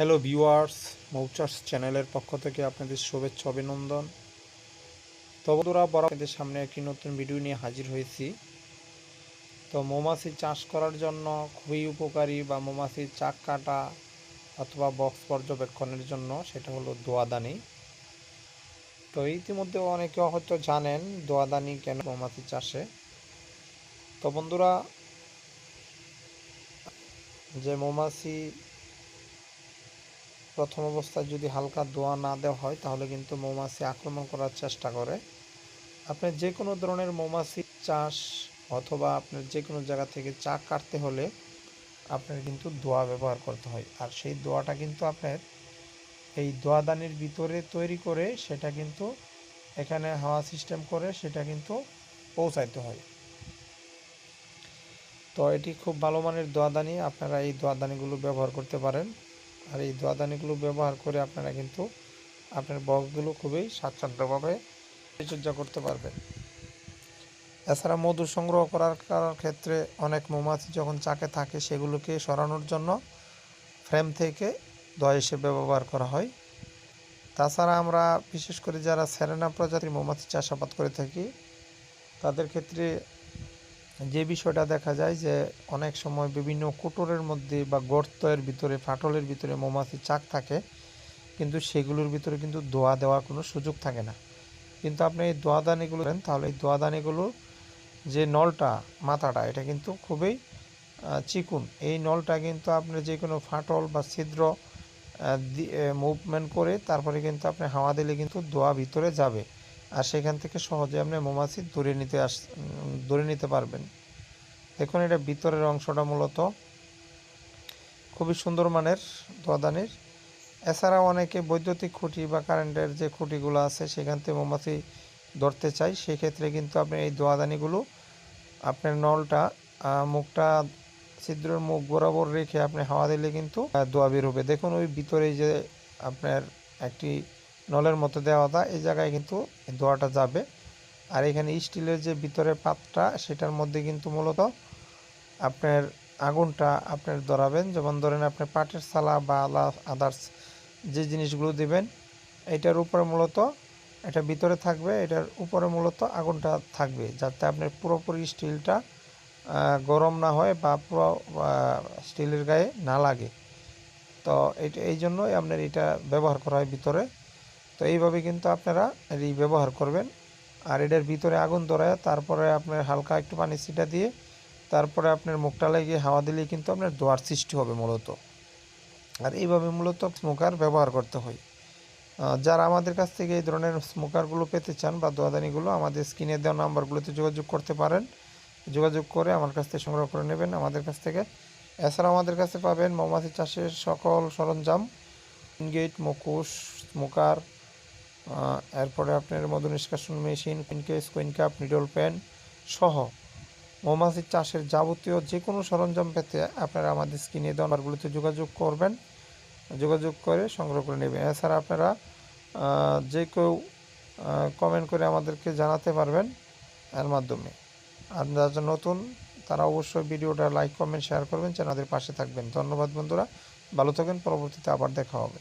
Hello viewers মৌচার্স চ্যানেলের পক্ষ থেকে আপনাদের শুভেচ্ছা, অভিনন্দন। তো বন্ধুরা বড় আপনাদের সামনে একটি নতুন ভিডিও নিয়ে হাজির হয়েছি। তো মৌমাছি চাষ করার জন্য খুবই উপকারী বা মৌমাছির চাক কাটা অথবা বক্স পর্যবেক্ষণের জন্য সেটা হলো দোয়াদানি। তো ইতিমধ্যে অনেকে হয়তো জানেন দোয়াদানি কেন মৌমাছি চাষে। তো বন্ধুরা, যে মৌমাছি প্রথম অবস্থায় যদি হালকা দোয়া না দেওয়া হয়, তাহলে কিন্তু মৌমাছি আক্রমণ করার চেষ্টা করে। আপনি যে কোনো ধরনের মৌমাছি চাষ অথবা আপনার যে কোনো জায়গা থেকে চা কাটতে হলে আপনার কিন্তু দোয়া ব্যবহার করতে হয়। আর সেই দোয়াটা কিন্তু আপনার এই দোয়াদানির ভিতরে তৈরি করে সেটা কিন্তু এখানে হাওয়া সিস্টেম করে সেটা কিন্তু পৌঁছাইতে হয়। তো এটি খুব ভালো মানের দোয়াদানি আপনারা এই দোয়াদানিগুলো ব্যবহার করতে পারেন। আর এই দোয়াদানিগুলো ব্যবহার করে আপনারা কিন্তু আপনার বক্সগুলো খুবই স্বাচ্ছন্দ্যভাবে পরিচর্যা করতে পারবেন। এছাড়া মধু সংগ্রহ করার ক্ষেত্রে অনেক মৌমাছি যখন চাকে থাকে সেগুলোকে সরানোর জন্য ফ্রেম থেকে দয় হিসেবে ব্যবহার করা হয়। তাছাড়া আমরা বিশেষ করে যারা সেরেনা প্রজাতির মৌমাছি চাষাবাদ করে থাকি, তাদের ক্ষেত্রে যে বিষয়টা দেখা যায় যে অনেক সময় বিভিন্ন কুটোরের মধ্যে বা গর্তের ভিতরে, ফাটলের ভিতরে মৌমাছির চাক থাকে, কিন্তু সেগুলোর ভিতরে কিন্তু দোয়া দেওয়ার কোনো সুযোগ থাকে না। কিন্তু আপনি এই দোয়াদানিগুলো দেন, তাহলে এই দোয়াদানিগুলোর যে নলটা, মাথাটা, এটা কিন্তু খুবই চিকুন। এই নলটা কিন্তু আপনি যে কোনো ফাটল বা ছিদ্র মুভমেন্ট করে তারপরে কিন্তু আপনি হাওয়া দিলে কিন্তু দোয়া ভিতরে যাবে। আর সেখান থেকে সহজে আপনি মৌমাছি ধরে নিতে আস ধরে নিতে পারবেন। দেখুন, এটা ভিতরের অংশটা মূলত খুবই সুন্দর মানের দোয়াদানির এছাড়াও অনেকে বৈদ্যুতিক খুঁটি বা কারেন্টের যে খুঁটিগুলো আছে, সেখান থেকে মৌমাছি ধরতে চাই সেক্ষেত্রে কিন্তু আপনি এই দোয়াদানিগুলো, আপনার নলটা মুখটা, ছিদ্রের মুখ বরাবর রেখে আপনি হাওয়া দিলে কিন্তু দোয়া বের হবে। দেখুন, ওই ভিতরে যে আপনার একটি নলের মতো দেওয়া দেওয়াটা এই জায়গায় কিন্তু দোয়াটা যাবে। আর এখানে স্টিলের যে ভিতরে পাতটা, সেটার মধ্যে কিন্তু মূলত আপনার আগুনটা আপনার ধরাবেন। যেমন ধরেন আপনার পাটের সালা বা আদার্স যে জিনিসগুলো দিবেন, এটার উপরে মূলত এটা ভিতরে থাকবে, এটার উপরে মূলত আগুনটা থাকবে, যাতে আপনার পুরোপুরি স্টিলটা গরম না হয় বা পুরো স্টিলের গায়ে না লাগে। তো এটা এই জন্যই আপনার এটা ব্যবহার করা হয় ভিতরে। তো এইভাবে কিন্তু আপনারা এই ব্যবহার করবেন। আর এটার ভিতরে আগুন ধরায় তারপরে আপনার হালকা একটু পানি ছিটা দিয়ে তারপরে আপনার মুখটা লাগিয়ে হাওয়া দিলেই কিন্তু আপনার দোয়ার সৃষ্টি হবে মূলত। আর এইভাবে মূলত স্মোকার ব্যবহার করতে হয়। যারা আমাদের কাছ থেকে এই ধরনের স্মোকারগুলো পেতে চান বা দোয়াদানিগুলো, আমাদের স্ক্রিনে দেওয়া নাম্বারগুলোতে যোগাযোগ করতে পারেন। যোগাযোগ করে আমার কাছ থেকে সংগ্রহ করে নেবেন আমাদের কাছ থেকে। এছাড়া আমাদের কাছে পাবেন মৌমাছি চাষের সকল সরঞ্জাম গেট মুখোশ, স্মোকার এরপরে আপনার মধু নিষ্কাশন machine queen cage queen cup needle pen সহ মৌমাছির চাষের যাবতীয় যে কোনো সরঞ্জাম পেতে আপনারা আমাদের স্ক্রিনে দেওয়া যোগাযোগ করবেন। যোগাযোগ করে সংগ্রহ করে নেবেন। এছাড়া আপনারা যে কেউ কমেন্ট করে আমাদেরকে জানাতে পারবেন এর মাধ্যমে। আর যারা নতুন, তারা অবশ্যই ভিডিওটা লাইক কমেন্ট শেয়ার করবেন। চ্যানেলের পাশে থাকবেন। ধন্যবাদ বন্ধুরা। ভালো থাকবেন পরবর্তীতে আবার দেখা হবে।